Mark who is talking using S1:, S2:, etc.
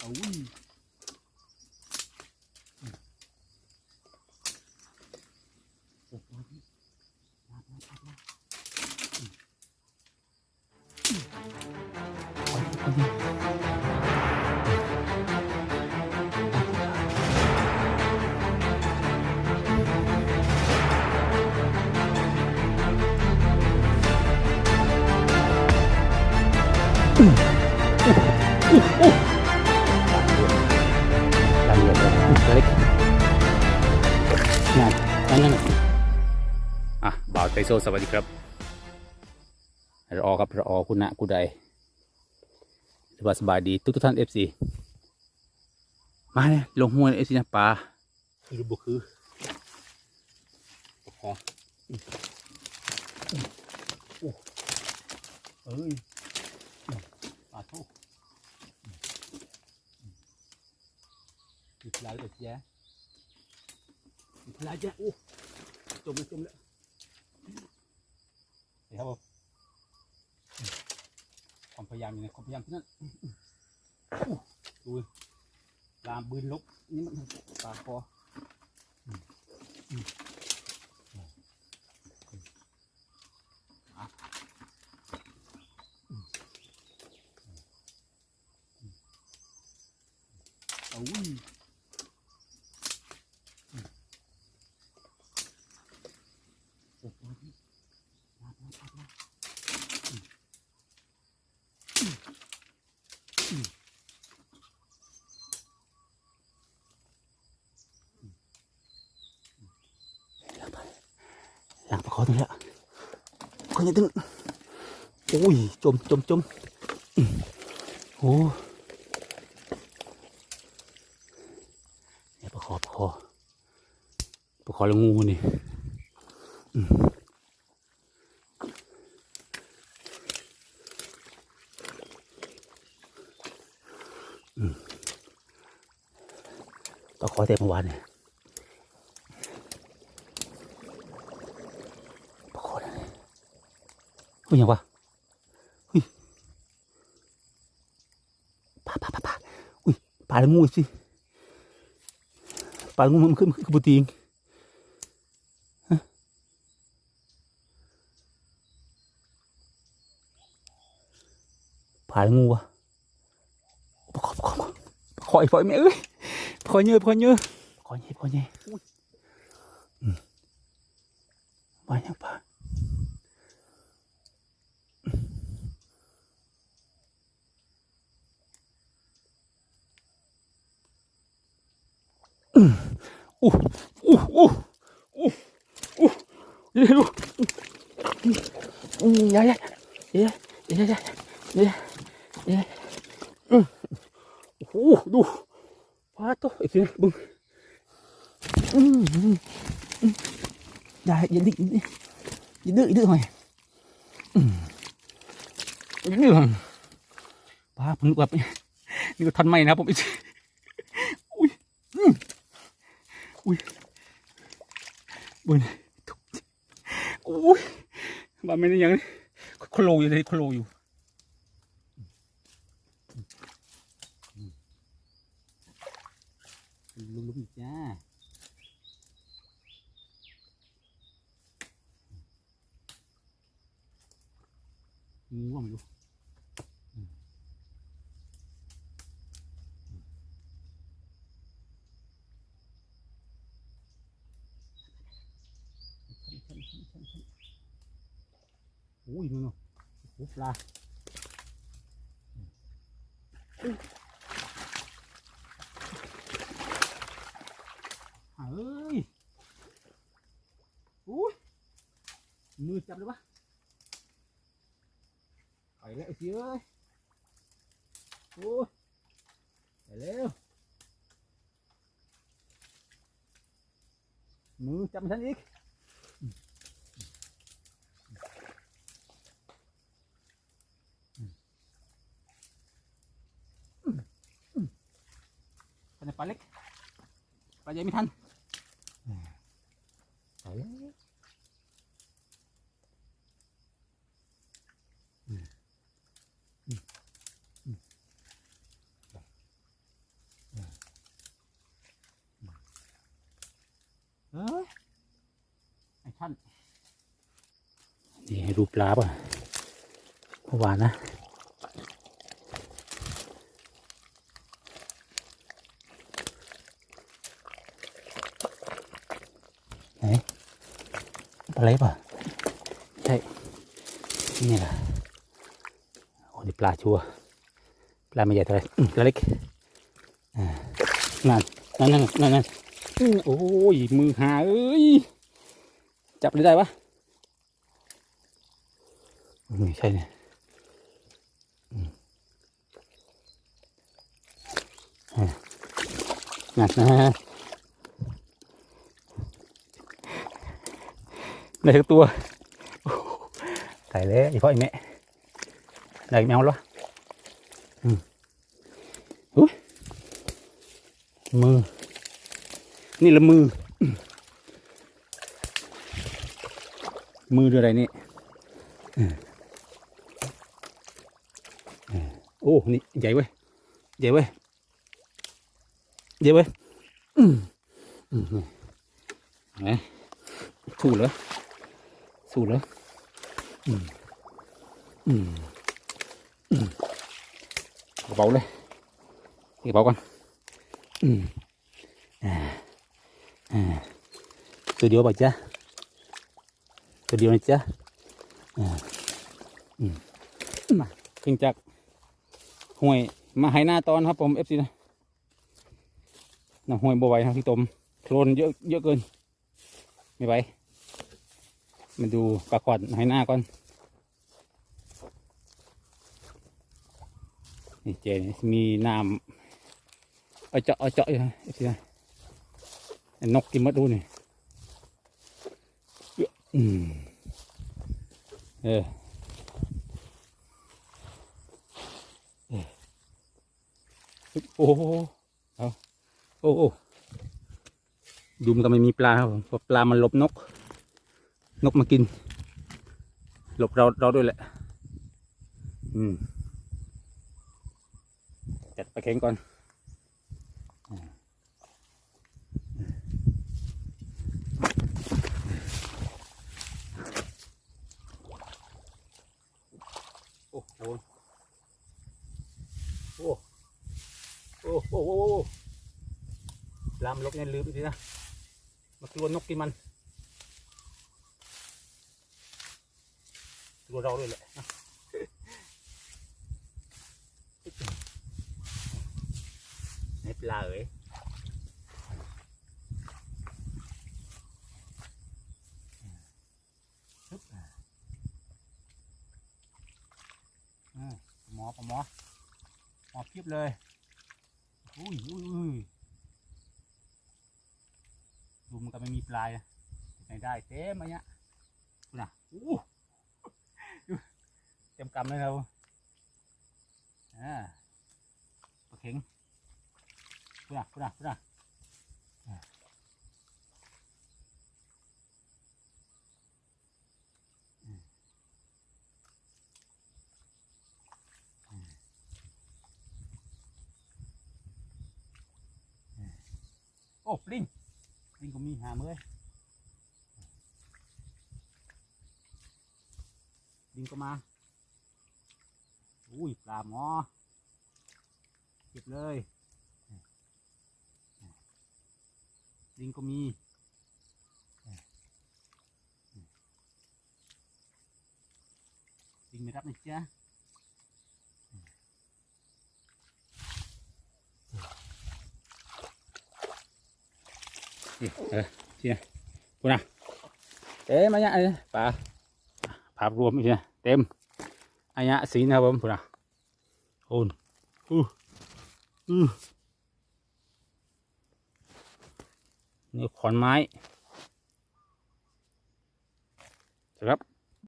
S1: เอ นั่นนั่นนั่นอะบ่าวไทโซสวัสดีครับรอครับรอคุณนะกูใดสบายสบายดีทุกทุกๆท่านเอฟซีมาเนี่ยลงหัวเอฟซีนะปลาคือบุคือขอเอ้ยปลาโทมีปลาเลยแจ๊ มีปลาแจ๊โอ้จมเลยจมเลยเดี๋ยวครับผมความพยายามอยู่ในความพยายามที่นั่นอู้ดูลามบืนลบนี่มันปลาคออุ้ยอืมโอ้โหมามามามาอืมอืมอืม หลังประคอตรงนี้คนนี้ตึงโอ้ยจมจมจมโอ้เนี่ยประคอประคอประคอแล้วงูนี่ประคอเต็มเมื่อวานเนี่ย ปลาคอนั่นเลย เฮ้ยยังวะเฮ้ยปลาปลาปลาปลาอุ้ยปลาแล้วงูสิปลาแล้วงูมันขึ้นขึ้นบุตรีงฮะปลาแล้วงูวะปลาค อปลาคอปลาคอไอ้ปล่อยแม่เอ้ยปลาคอเยอะปลาคอเยอะปลาคอเยอะปลาคอเยอะอุ้ยอืมปลายังปลาอู้อู้อู้อู้อู้เยวดูอือย่าอย่าอย่าอย่าอย่าอย่าอย่าอืมโอ้โหดูว้าตัวอีกทีบึ้งอืมอืมอือย่าอย่าดิ้นอย่าดื้ออย่าดื้อหน่อยอือย่าดื้อป้าผมนึกว่านี่ก็ทันไหมนะผมอีกอุ้ยอืม อุ้ย บนอุ้ยบ้านไม่ได้ยังโคโลอยู่เลยโคโลอยู่ลุ้มลุมจ้างูว่าไม่รู้อุ้ยนู่นน่ะโอ้โหป ลาเอ้ยอุ้ยมือจับเลยวะไปแล้วไอ้เจ้ยโอ้ยไปแล้วมือจับมันอีก ดี๋ยไม่ทันเฮ้วอไอ้ท่านนี่รูปลาป่ะเมื่อวานนะ ปลาเล็บอะใช่นี่แหละโอ้นี่ปลาชัวร์ปลาไม่ใหญ่เท่าไหรอืมตัวเล็กอ่านั่นนั่นนั่นนั่นนั่นอืมโอ้ยมือหาเอ้ยจับได้ได้ปะไม่ใช่เนี่ยอืมอ่านั่นนะ ได้ทุกตัวตายแล้วอีพ่ออีแม่ได้แมวหรออืมอุ๊ยมือ นี่ละมือ มือดูอะไรนี่อืมอืมโอ้ นี่ใหญ่เว้ย ใหญ่เว้ย ใหญ่เว้ยอืมอืมไหนถูเหรอ สู้เหรออืมอืมอืมเบาๆเลยเบาๆก่อนอืมอ่าอ่าตัวเดียวป่ะจ๊ะตัวเดียวนะจ๊ะอ่าอืมมาขึ้นจากห้วยมาให้หน้าตอนครับผมเอฟซีนะน้ำห้วยบ่ไหวครับพี่ตมโคลนเยอะเยอะเกิน ไม่ไหว มาดูปลาขวัญให้หน้าก่อนนี่เจนมีน้ำเอาเจาะเอาเจาะอยู่นะเอฟซีนะนกกินมดดูนี่เออโอ้โหเอาโอ้โอ้ดูมันก็ไม่มีปลาครับผมปลามันลบนก นกมากิน หลบเราเราด้วยแหละ อืมจัดไปลาเข็งก่อนโอ้โหโอ้โอ้โอ้โอ้โอ้ลามลกเนี่ยลืมสินะมากลัวนกกินมันกลัวเราด้วยแหละอะไหนปลาเอ๋ยฮึบอะอ่าห มอปะหมอหมอเพียบเลยอุ้ยอุ้ยอุ้ยดูมันก็ไม่มีปลายนะไม่ได้เต็มอันเนี้ยดูนะอู้ดู เต็มกำเลยเราอ่าปลาเข็งดูนะดูนะดูนะอ่าอืมอืมอืมโอ้ลิงลิงก็มีหามเลยลิงก็มา อุ้ยปลาหมอเก็บเลยลิงก็มีลิงไม่รับนะจ๊ะเออเชียพูนะเต็มอันเนี้ยอันเนี้ยปลาภาพรวมเชียเต็ม อันเนี้สีนะครับผมพูดนะโอนอู้อู้นี่ขอนไม้ครับ